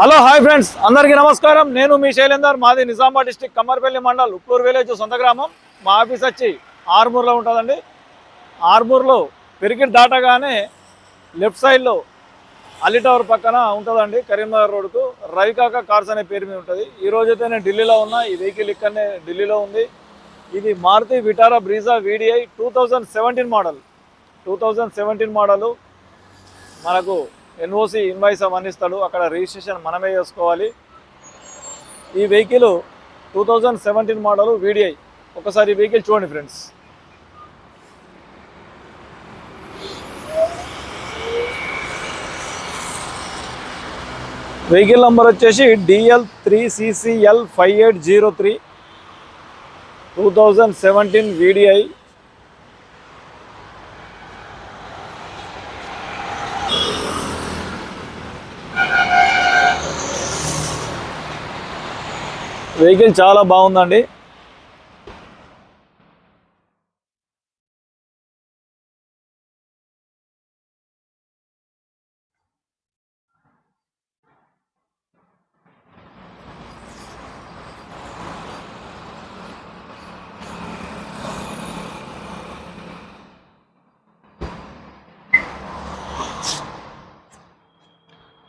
Hello hi friends. అందరికీ నమస్కారం. నేను మీ శైలేందర్ మాది నిజామాబాద్ డిస్టిక్ కమ్మర్పల్లి మండల్ ఉప్పూరు విలేజ్ సొంత గ్రామం. మా ఆఫీస్ వచ్చి ఆర్మూర్లో ఉంటుందండి. ఆర్మూర్లో పెరిగిన దాటగానే లెఫ్ట్ సైడ్లో అలీ టవర్ పక్కన ఉంటుందండి కరీంనగర్ రోడ్కు రవికాక కార్స్ అనే పేరు మీద ఉంటుంది. ఈ రోజైతే నేను ఢిల్లీలో ఉన్నా ఈ వెహికల్ ఇక్కడనే ఢిల్లీలో ఉంది. ఇది Maruti Vitara Brezza VDI two thousand seventeen model. Two thousand seventeen model మనకు ఎన్ఓసి ఇన్వాయిస్ అవన్నీ ఇస్తాడు అక్కడ రిజిస్ట్రేషన్ మనమే చేసుకోవాలి. ఈ vehicle two thousand seventeen model VDI. ఒకసారి ఈ వెహికల్ చూడండి ఫ్రెండ్స్. వెహికల్ నంబర్ వచ్చేసి DL three CCL five eight zero three. Two thousand seventeen VDI. Vehicle చాలా బాగుందండి.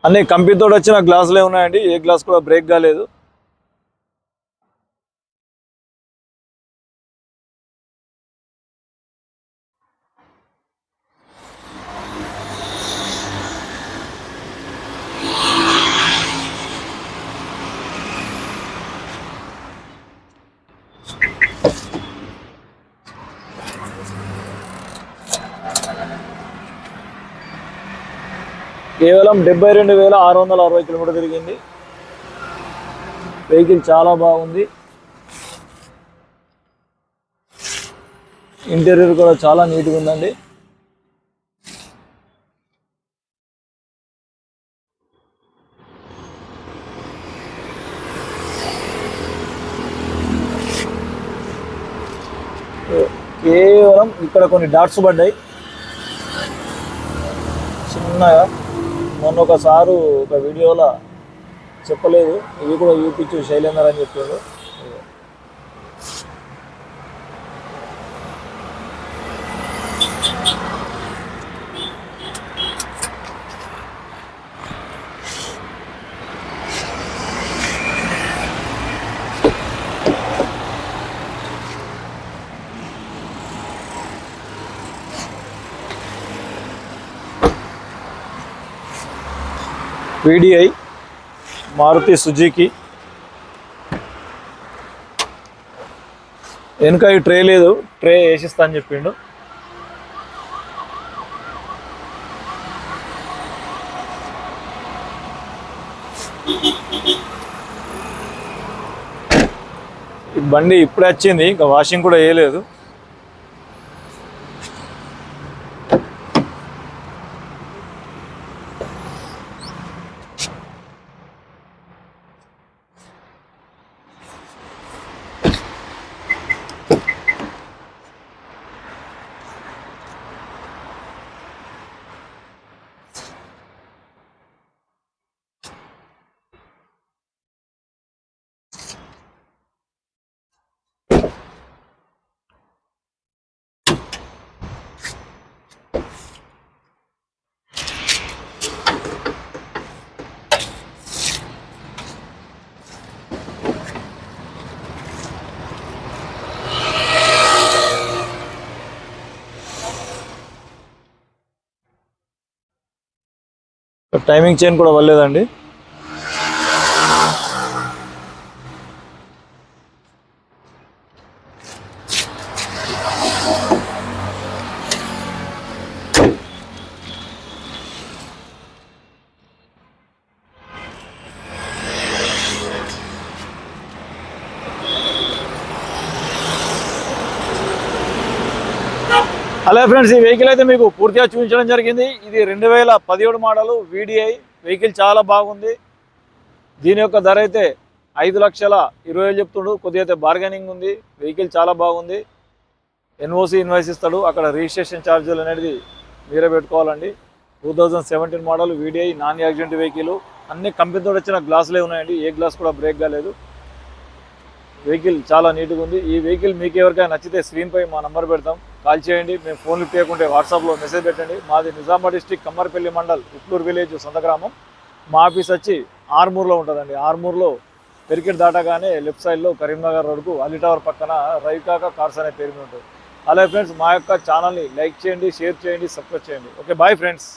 అన్ని కంపెనీతో వచ్చిన గ్లాసులే ఉన్నాయండి. ఏ గ్లాస్ కూడా బ్రేక్ కాలేదు. కేవలం డెబ్బై రెండు వేల ఆరు వందల అరవై కిలోమీటర్ తిరిగింది. వెహికల్ చాలా బాగుంది. ఇంటీరియర్ కూడా చాలా నీట్గా ఉందండి. కేవలం ఇక్కడ కొన్ని డాట్స్ పడ్డాయి. చిన్నగా. మొన్న ఒకసారి ఒక వీడియోలో చెప్పలేదు. ఇవి కూడా చూపించు శైలేందర్ అని చెప్పాడు వీడిఐ మారుతి సుజుకి. వెనుక ఈ ట్రే లేదు ట్రే వేసిస్తా అని చెప్పిండు. ఈ బండి ఇప్పుడే వచ్చింది ఇంకా వాషింగ్ కూడా వేయలేదు. టైమింగ్ చైన్ కూడా వల్లేదండి. హలో ఫ్రెండ్స్ ఈ వెహికల్ అయితే మీకు పూర్తిగా చూపించడం జరిగింది. ఇది రెండు వేల పదిహేడు మోడలు వీడిఐ వెహికల్ చాలా బాగుంది. దీని యొక్క ధర అయితే ఐదు లక్షల ఇరవై వేలు చెప్తుండు. కొద్దిగా అయితే బార్గెనింగ్ ఉంది. వెహికల్ చాలా బాగుంది. ఎన్ఓసి ఇన్వాయిస్ ఇస్తాడు. అక్కడ రిజిస్ట్రేషన్ ఛార్జీలు అనేది మీరే పెట్టుకోవాలండి. Two thousand seventeen model VDI non accident vehicle. అన్ని కంపెనీతో వచ్చిన గ్లాసులే ఉన్నాయండి. ఏ గ్లాస్ కూడా బ్రేక్ కాలేదు వెహికల్ చాలా నీట్గా ఉంది. ఈ వెహికల్ మీకు ఎవరికైనా నచ్చితే స్క్రీన్పై మా నంబర్ పెడతాం. కాల్ చేయండి. మేము ఫోన్ లిఫ్ట్ చేయకుంటే వాట్సాప్లో మెసేజ్ పెట్టండి. మాది నిజామాబాద్ డిస్టిక్ కమ్మర్పల్లి మండల్ ఉట్లూరు విలేజ్ సొంత గ్రామం మా ఆఫీస్ వచ్చి ఆర్మూర్లో ఉంటుందండి. ఆర్మూర్లో పెరికెట్ దాటగానే లెఫ్ట్ సైడ్లో కరీంనగర్ రోడ్కు అలీ టవర్ పక్కన రవికాక కార్స్ అనే పేరు ఉంటుంది. అలాగే ఫ్రెండ్స్ మా యొక్క ఛానల్ని లైక్ చేయండి షేర్ చేయండి సబ్స్క్రైబ్ చేయండి. Okay bye friends.